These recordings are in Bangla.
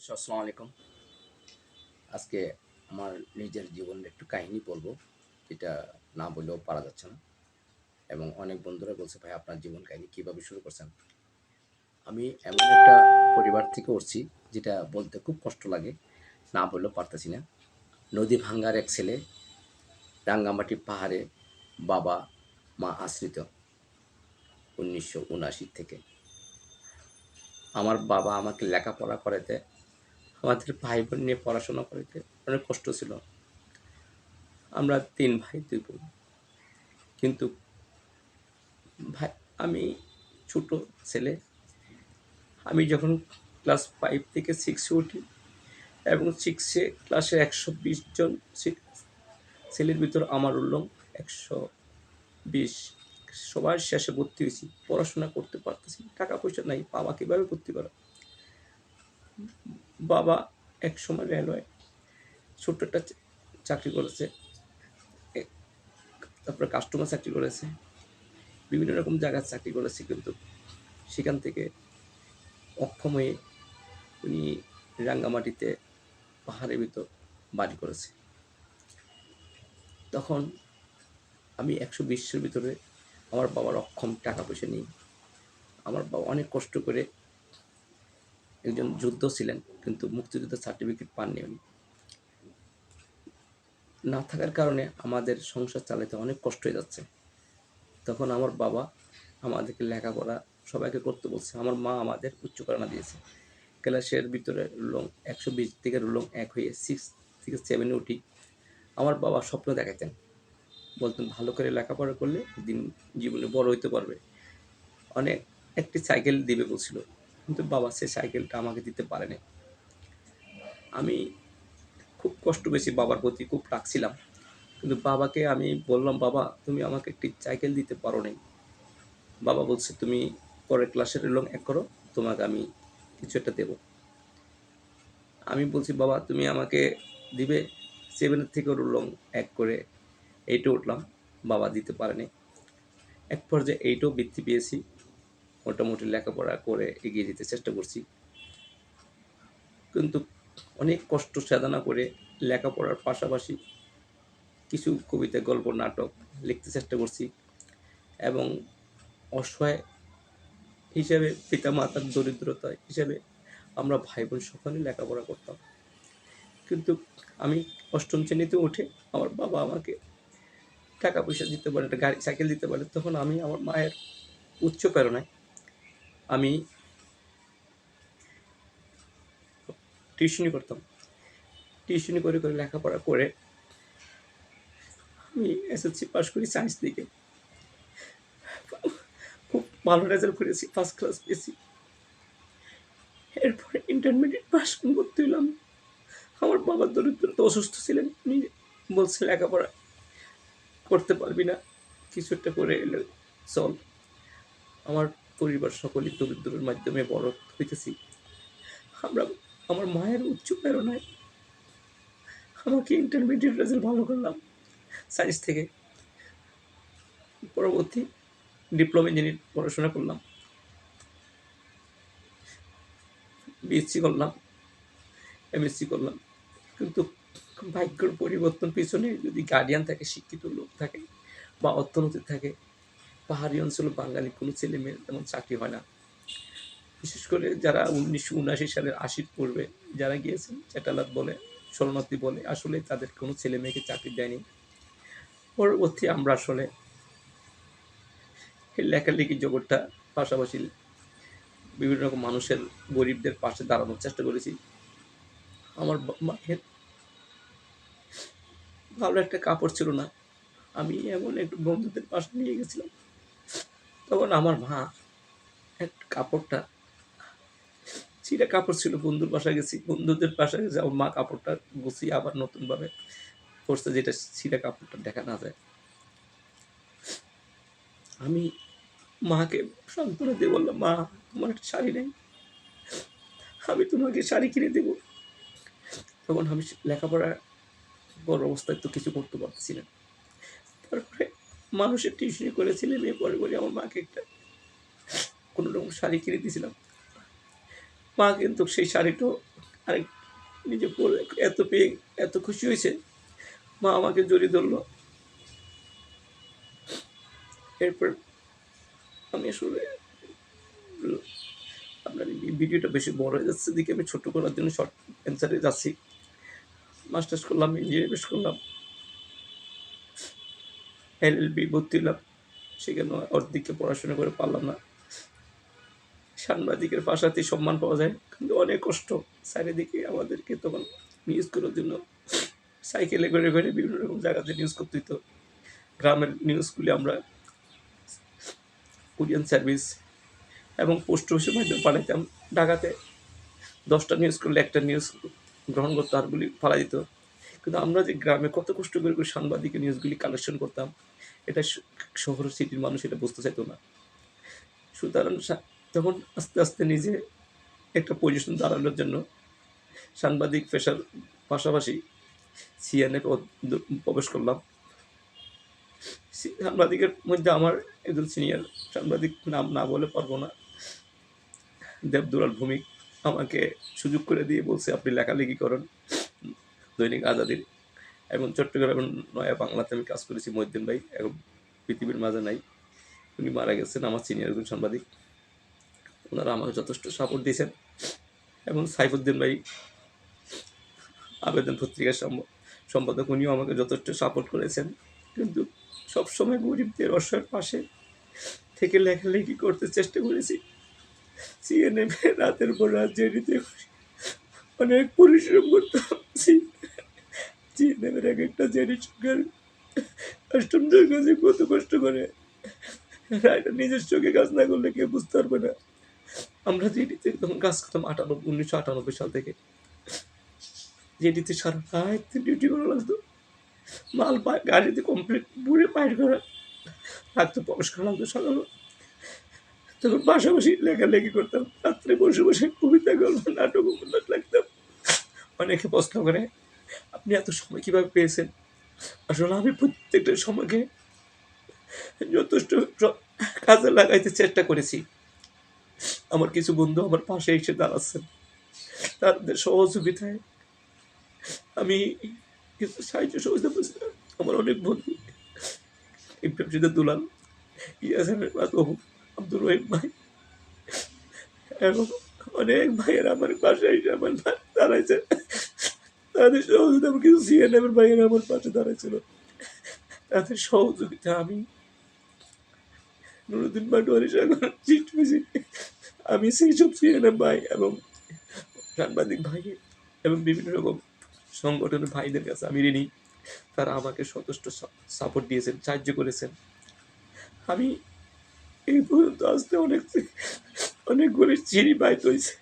আসসালামু আলাইকুম। আজকে আমার নিজের জীবনের একটু কাহিনী বলব, যেটা না বললেও পারা যাচ্ছে না। এবং অনেক বন্ধুরা বলছে, ভাই, আপনার জীবন কাহিনী কীভাবে শুরু করছেন? আমি এমন একটা পরিবার থেকে উঠছি, যেটা বলতে খুব কষ্ট লাগে, না বললেও পারতেছি না। নদী ভাঙ্গার এক ছেলে, রাঙ্গামাটি পাহাড়ে বাবা, মা আশ্রিত, উনিশশো উনআশি থেকে। আমার বাবা আমাকে লেখাপড়া করাতে আমাদের ভাই বোন নিয়ে পড়াশোনা করিতে অনেক কষ্ট ছিল। আমরা তিন ভাই, দুই বোন। কিন্তু ভাই, আমি ছোট ছেলে। আমি যখন ক্লাস ফাইভ থেকে সিক্সে উঠি এবং সিক্সে ক্লাসে একশো বিশ জন ছেলের ভিতর আমার উল্লং একশো বিশ। সবার শেষে ভর্তি হয়েছি, পড়াশোনা করতে পারতেছি টাকা পয়সা নাই, বাবা কীভাবে ভর্তি করা? বাবা এক সময় রেলওয়ে ছোট্ট একটা চাকরি করেছে। তারপরে কাস্টমার চাকরি করেছে। বিভিন্ন রকম জায়গায় চাকরি করেছে কিন্তু সেখান থেকে অক্ষম হয়ে উনি রাঙ্গামাটিতে পাহাড়ের ভিতর বাড়ি করেছে। তখন আমি একশো বিশের ভিতরে আমার বাবার অক্ষম টাকা পয়সা নিই আমার বাবা অনেক কষ্ট করে একজন যুদ্ধ ছিলেন, কিন্তু মুক্তিযুদ্ধের সার্টিফিকেট পাননি উনি। না থাকার কারণে আমাদের সংসার চালাতে অনেক কষ্ট হয়ে যাচ্ছে। তখন আমার বাবা আমাদেরকে লেখাপড়া সবাইকে করতে বলছে। আমার মা আমাদের উচ্চকরণা দিয়েছে। ক্লাসের ভিতরে রুলং একশো বিশ থেকে রুলং এক হয়ে সিক্স থেকে সেভেনে উঠি। আমার বাবা স্বপ্ন দেখাতেন। বলতেন, ভালো করে লেখাপড়া করলে দিন জীবনে বড় হইতে পারবে। অনেক একটি সাইকেল দিবে বলছিল। কিন্তু বাবা সে সাইকেলটা আমাকে দিতে পারেনি। আমি খুব কষ্ট পেয়েছি বাবার প্রতি, খুব রাখছিলাম কিন্তু বাবাকে আমি বললাম, বাবা, তুমি আমাকে একটি সাইকেল দিতে পারো নাই বাবা বলছে, তুমি পরের ক্লাসের লং এক করো, তোমাকে আমি কিছু একটা দেবো। আমি বলছি, বাবা, তুমি আমাকে দিবে সেভেনের থেকে লং এক করে। এইটে উঠলাম, বাবা দিতে পারেনি। এক পর্যায়ে এইটাও বৃত্তি পেয়েছি। মোটামুটি লেখাপড়া করে এগিয়ে যেতে চেষ্টা করছি। কিন্তু অনেক কষ্ট সাধনা করে লেখাপড়ার পাশাপাশি কিছু কবিতা, গল্প, নাটক লিখতে চেষ্টা করছি এবং অসহায় হিসেবে পিতামাতার দরিদ্রতা হিসাবে আমরা ভাই বোন সকলে লেখাপড়া করতাম। কিন্তু আমি অষ্টম শ্রেণীতে উঠে আমার বাবা আমাকে টাকা পয়সা দিতে পারে একটা গাড়ি, সাইকেল দিতে পারে তখন আমি আমার মায়ের উচ্চ প্রেরণায় আমি টিউশনি করতাম। টিউশনি করে করে লেখাপড়া করে আমি এসএসসি পাস করি সায়েন্স দিকে। খুব ভালো রেজাল্ট করেছি ফার্স্ট ক্লাস পেয়েছি। এরপরে ইন্টারমিডিয়েট পাস করতে হলাম আমার বাবা দরিদ্রতা অসুস্থ ছিলেন, উনি বলছে লেখাপড়া করতে পারবি না কিছু একটা করে এলে চল। আমার পরিবার সকলেই দরিদ্রের মাধ্যমে বড় হইতেছি। আমরা, আমার মায়ের উচ্চ প্রেরণায় আমাকে ইন্টারমিডিয়েট রেজাল্ট ভালো করলাম। সায়েন্স থেকে পরবর্তী ডিপ্লোমা ইঞ্জিনিয়ার পড়াশোনা করলাম। বিএসসি করলাম এমএসসি করলাম। কিন্তু ভাগ্যের পরিবর্তন পিছনে যদি গার্ডিয়ান থাকে, শিক্ষিত লোক থাকে বা অর্থনীতি থাকে পাহাড়ি অঞ্চলে বাঙালি কোনো ছেলে মেয়ের তেমন চাকরি হয় না। বিশেষ করে যারা উনিশশো উনআশি সালের আশির পূর্বে যারা গিয়েছেন, চ্যাটালাত বলে, শরণার্থী বলে, আসলে তাদের কোনো ছেলে মেয়েকে চাকরি দেয়নি। পরবর্তী আমরা আসলে লেখালেখি জগৎটা পাশাপাশি বিভিন্ন রকম মানুষের, গরিবদের পাশে দাঁড়ানোর চেষ্টা করেছি। আমার মায়ের ভালো একটা কাপড় ছিল না। আমি এমন একটু বন্ধুদের পাশে নিয়ে গেছিলাম। তখন আমার মা এক কাপড়টা ছিঁড়া কাপড় ছিল, বন্ধুর বাসায় গেছি, বন্ধুদের বাসায় গেছি, আমার মা কাপড়টা গুছিয়ে আবার নতুনভাবে করছে যেটা ছিঁড়া কাপড়টা দেখা না যায়। আমি মাকে সান্ত্বনা দিয়ে বললাম, মা, তোমার একটা শাড়ি নেই, আমি তোমাকে শাড়ি কিনে দেবো। তখন আমি লেখাপড়া বড় অবস্থায় তো কিছু করতে পারতেছি না। তারপরে মানুষের টিউশনি করেছিলে মেয়ে পরে পরে আমার মাকে একটা কোনো রকম শাড়ি কিনে দিয়েছিলাম। মা কিন্তু সেই শাড়িটাও আরেক নিজে পরে এত পেয়ে, এত খুশি হয়েছে। মা আমাকে জড়িয়ে ধরলো। এরপর আমি আসলে আপনার ভিডিওটা বেশি বড় হয়ে যাচ্ছে দিকে আমি ছোট করার জন্য শর্ট অ্যান্সারে যাচ্ছি। মাস্টার্স করলাম ইঞ্জিনিয়ারিং পাস করলাম। এল এল বি ভর্তি হলাম। সেখানে অর্ধেককে পড়াশোনা করে পারলাম না। সাংবাদিকের পাশাতে সম্মান পাওয়া যায়। কিন্তু অনেক কষ্ট চারিদিকে আমাদেরকে তখন নিউজ করার জন্য। সাইকেলে করে করে বিভিন্ন রকম জায়গাতে নিউজ করতে হতো গ্রামের নিউজগুলি আমরা কুরিয়ান সার্ভিস এবং পোস্ট অফিসের মাধ্যমে পাঠাইতাম। ঢাকাতে দশটা নিউজ করলে একটা নিউজ গ্রহণ করতো আরগুলি ফালা দিত। কিন্তু আমরা যে গ্রামে কত কষ্ট করে করে সাংবাদিকের নিউজগুলি কালেকশন করতাম, এটা শহর সিটির মানুষ এটা বুঝতে চাইতো না। সুতরাং তখন আস্তে আস্তে নিজে একটা পজিশন দাঁড়ানোর জন্য সাংবাদিক পেশার পাশাপাশি সিএনএ প্রবেশ করলাম। সাংবাদিকের মধ্যে আমার একজন সিনিয়র সাংবাদিক নাম না বলে পারব না। দেবদুলাল ভৌমিক আমাকে সুযোগ করে দিয়ে বলছে, আপনি লেখালেখি করেন। দৈনিক আজাদির। এবং চট্টগ্রাম এবং নয়া বাংলাতে আমি কাজ করেছি মহিউদ্দিন ভাই এখন পৃথিবীর মাঝে নাই। উনি মারা গেছেন আমার সিনিয়র একজন সাংবাদিক। ওনারা আমাকে যথেষ্ট সাপোর্ট দিয়েছেন। এবং সাইফুদ্দিন ভাই, আবেদন পত্রিকার সম্পাদক, উনিও আমাকে যথেষ্ট সাপোর্ট করেছেন। কিন্তু সবসময় গরিবদের অসহায়ের পাশে থেকে লেখালেখি করতে চেষ্টা করেছি। সিএনএম রাতের পর রাত জেডিতে অনেক পরিশ্রম সিএনএমের এক একটা জেডি চোখের কাস্টমদের কাছে কত কষ্ট করে। রায়টা নিজের চোখে কাজ না করলে কেউ বুঝতে পারবে না। আমরা জেডিতে তখন কাজ করতাম আটানব্বই, উনিশশো আটানব্বই সাল থেকে। জেডিতে সারা রাত ডিউটি করা লাগতো। মাল পায়, গাড়িতে কমপ্লিট পুরে পাইট করা। লাগতো প্রবেশ করা লাগতো সকালে। তখন পাশাপাশি লেখালেখি করতাম। রাত্রে বসে বসে কবিতা গল্প, নাটক, উপন্যাস লাগতাম অনেকে প্রশ্ন করে আপনি এত সময় কীভাবে পেয়েছেন? আসলে আমি প্রত্যেকটা সময়কে যথেষ্ট কাজে লাগাইতে চেষ্টা করেছি। আমার কিছু বন্ধু আমার পাশে এসে দাঁড়াচ্ছেন। তাদের সহযোগিতায় আমি কিছু সাহায্য সহযোগিতা পেয়েছি। আমার অনেক বন্ধু ইব্রাহিম সিদ্ধার দুলাল ইয়াসানের বাবু আব্দুল রহিম ভাই এবং অনেক ভাইয়েরা আমার পাশে এসে আমার দাঁড়াইছে। তাদের সহযোগিতা আমার কিছু সিএনএম এর ভাইয়েরা আমার পাশে দাঁড়াইছিল। তাদের সহযোগিতা আমি নুরুদ্দিন পাটোয়ারি সাগর হয়েছি আমি সেই সব সিএনএম ভাই এবং সাংবাদিক ভাই এবং বিভিন্ন রকম সংগঠনের ভাইদের কাছে আমি ঋণী। তারা আমাকে যথেষ্ট সাপোর্ট দিয়েছেন, সাহায্য করেছেন। আমি এই পর্যন্ত আসতে অনেক অনেকগুলি চিনি বাইত হয়েছে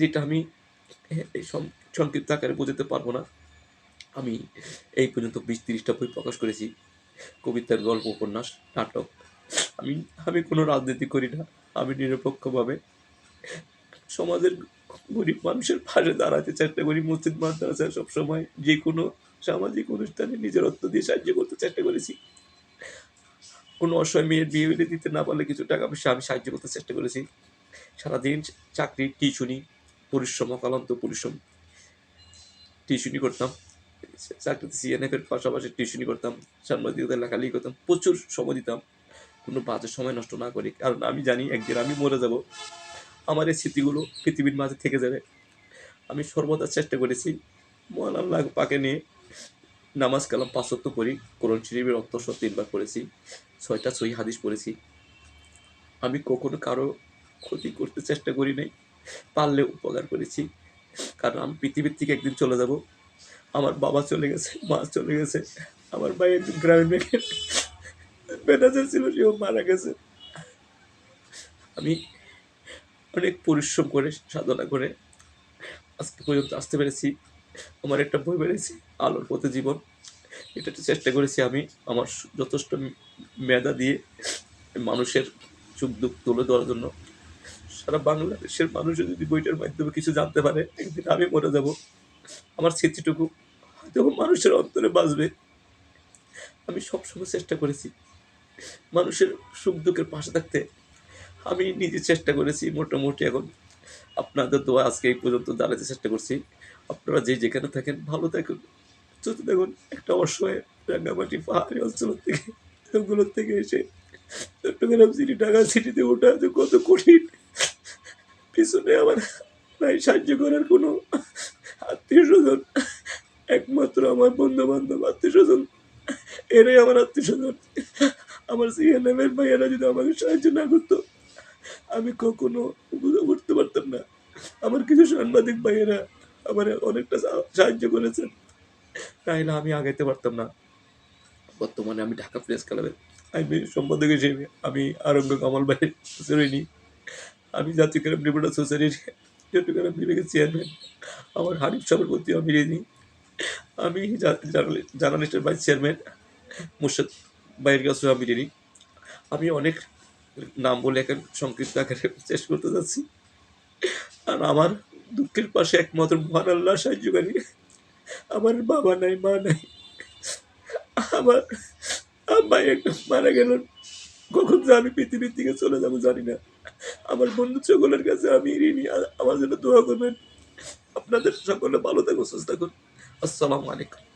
যেটা আমি এই সংক্ষিপ্ত আকারে বোঝাতে পারব না। আমি এই পর্যন্ত বিশ তিরিশটা বই প্রকাশ করেছি। কবিতার গল্প, উপন্যাস, নাটক। আমি আমি কোনো রাজনীতি করি না। আমি নিরপেক্ষভাবে সমাজের গরিব মানুষের পাশে দাঁড়াতে চেষ্টা করি মসজিদ মাদ্রাসা সবসময় যে কোনো সামাজিক অনুষ্ঠানে নিজের অর্থ দিয়ে সাহায্য করতে চেষ্টা করেছি। কোনো অসহায় মেয়ের বিয়ে বিয়ে দিতে না পারলে কিছু টাকা পয়সা আমি সাহায্য করতে চেষ্টা করেছি। সারাদিন চাকরি, টিউশনি, পরিশ্রম, অকালান্ত পরিশ্রম। টিউশনি করতাম। চাকরিতে সিএনএফ এর পাশাপাশি টিউশনি করতাম। সাংবাদিকতা লেখালেখি করতাম। প্রচুর সময় দিতাম। কোনো বাজে সময় নষ্ট না করি। কারণ আমি জানি একদিন আমি মরে যাব। আমার এই স্মৃতিগুলো পৃথিবীর মাঝে থেকে যাবে। আমি সর্বদা চেষ্টা করেছি মহান আল্লাহ পাকে নিয়ে নামাজ কালাম পাঁচত্ব পড়ি। কোরআন শরীফের অন্তঃ তিনবার পড়েছি। ছয়টা সই হাদিস পড়েছি। আমি কখনো কারও ক্ষতি করতে চেষ্টা করি নাই। পারলে উপকার করেছি। কারণ আমি পৃথিবীর থেকে একদিন চলে যাব। আমার বাবা চলে গেছে, মা চলে গেছে। আমার ভাই একজন গ্রামীণ ব্যাংকের ম্যানেজার ছিল, সেও মারা গেছে। আমি অনেক পরিশ্রম করে, সাধনা করে আজকে পর্যন্ত আসতে পেরেছি। আমার একটা বই বেড়েছি, আলোর পথে জীবন। এটা চেষ্টা করেছি আমি আমার যথেষ্ট মেধা দিয়ে মানুষের সুখ দুঃখ তুলে ধরার জন্য। সারা বাংলাদেশের মানুষ যদি বইটার মাধ্যমে কিছু জানতে পারে, একদিন আমি মরে যাব। আমার স্মৃতিটুকু হয়তো মানুষের অন্তরে বাঁচবে। আমি সবসময় চেষ্টা করেছি মানুষের সুখ দুঃখের পাশে থাকতে। আমি নিজে চেষ্টা করেছি মোটামুটি এখন। আপনাদের দোয়া আজকে এই পর্যন্ত দাঁড়াতে চেষ্টা করছি। আপনারা যে যেখানে থাকেন, ভালো থাকুন, সুস্থ দেখুন একটা অসহায় রাঙ্গামাটি পাহাড়ি অঞ্চল থেকে ওগুলোর থেকে এসে চট্টগ্রাম সিটি ঢাকা সিটিতে ওঠা কত কঠিন। পিছনে আমার নাই সাহায্য করার কোনো আত্মীয় স্বজন একমাত্র আমার বন্ধু বান্ধব আত্মীয় স্বজন এরাই আমার আত্মীয় স্বজন আমার সিএনএমের ভাইয়েরা যদি আমাকে সাহায্য না করতো আমি কখনো উঠতে পারতাম না। আমার কিছু সাংবাদিক ভাইয়েরা আমার অনেকটা সাহায্য করেছেন। তাইলে আমি আগাইতে পারতাম না। বর্তমানে আমি ঢাকা প্রেস ক্লাবের আমি সম্পাদক হিসেবে আমি আরঙ্গ কামাল ভাইয়ের শ্রেণি আমি জাতীয় রিপোর্টার সোসাইটির চট্টগ্রাম বিভাগের চেয়ারম্যান। আমার হারিফ সভাপতি আমি রেনি। আমি জার্নালিস্টের ভাইস চেয়ারম্যান মুর্শিদ ভাইয়ের কাছেও আমি রেনি। আমি অনেক নাম বলে এখন সংক্ষিপ্ত আকারে চেষ্টা করতে যাচ্ছি। আর আমার দুঃখের পাশে একমাত্র মহান আল্লাহ সাহায্যকারী আমার বাবা নাই, মা নাই। আমার ভাই একটা মারা গেল কখন যে আমি পৃথিবীর দিকে চলে যাব জানি না। আমার বন্ধু সকলের কাছে আমি ঋণী। আমার জন্য দোয়া করবেন। আপনাদের সকলে ভালো থাকুন, সুস্থ থাকুন। আসসালামু আলাইকুম।